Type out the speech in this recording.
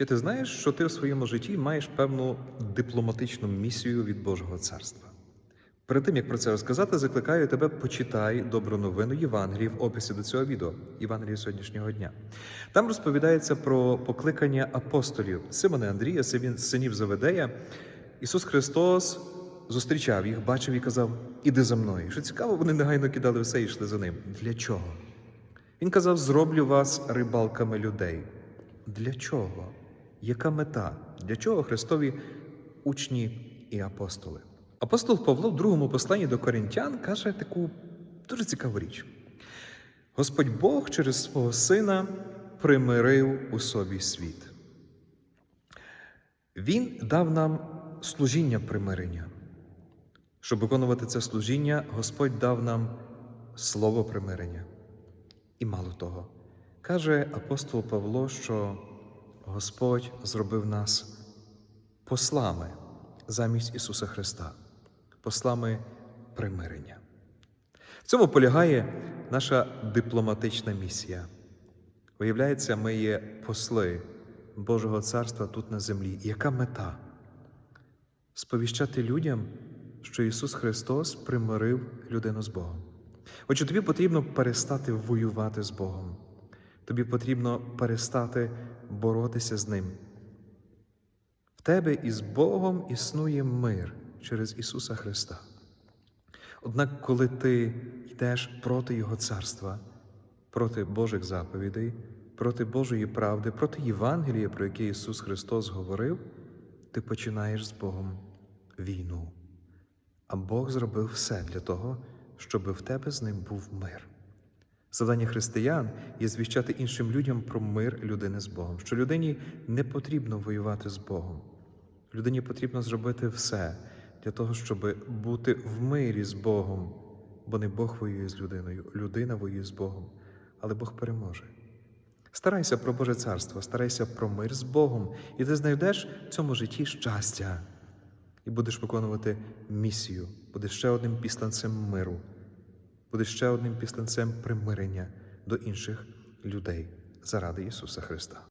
Чи ти знаєш, що ти в своєму житті маєш певну дипломатичну місію від Божого царства? Перед тим як про це розказати, закликаю тебе почитай добру новину Євангелії в описі до цього відео, Євангелії сьогоднішнього дня. Там розповідається про покликання апостолів Симона Андрія, синів Заведея. Ісус Христос зустрічав їх, бачив і казав: Іди за мною. Що цікаво, вони негайно кидали все і йшли за ним. Для чого? Він казав: зроблю вас рибалками людей. Для чого? Яка мета? Для чого Христові учні і апостоли? Апостол Павло в другому посланні до коринтян каже таку дуже цікаву річ. Господь Бог через свого Сина примирив у собі світ. Він дав нам служіння примирення. Щоб виконувати це служіння, Господь дав нам слово примирення. І мало того, каже апостол Павло, що Господь зробив нас послами замість Ісуса Христа, послами примирення. В цьому полягає наша дипломатична місія. Виявляється, ми є посли Божого Царства тут на землі. Яка мета? Сповіщати людям, що Ісус Христос примирив людину з Богом. Отже, тобі потрібно перестати воювати з Богом. Тобі потрібно перестати боротися з Ним. В тебе із Богом існує мир через Ісуса Христа. Однак, коли ти йдеш проти Його царства, проти Божих заповідей, проти Божої правди, проти Євангелія, про яке Ісус Христос говорив, ти починаєш з Богом війну. А Бог зробив все для того, щоб в тебе з ним був мир. Завдання християн є звіщати іншим людям про мир людини з Богом, що людині не потрібно воювати з Богом. Людині потрібно зробити все для того, щоб бути в мирі з Богом, бо не Бог воює з людиною, людина воює з Богом, але Бог переможе. Старайся про Боже царство, старайся про мир з Богом, і ти знайдеш в цьому житті щастя, і будеш виконувати місію, будеш ще одним післанцем миру, будеш ще одним післанцем примирення до інших людей заради Ісуса Христа.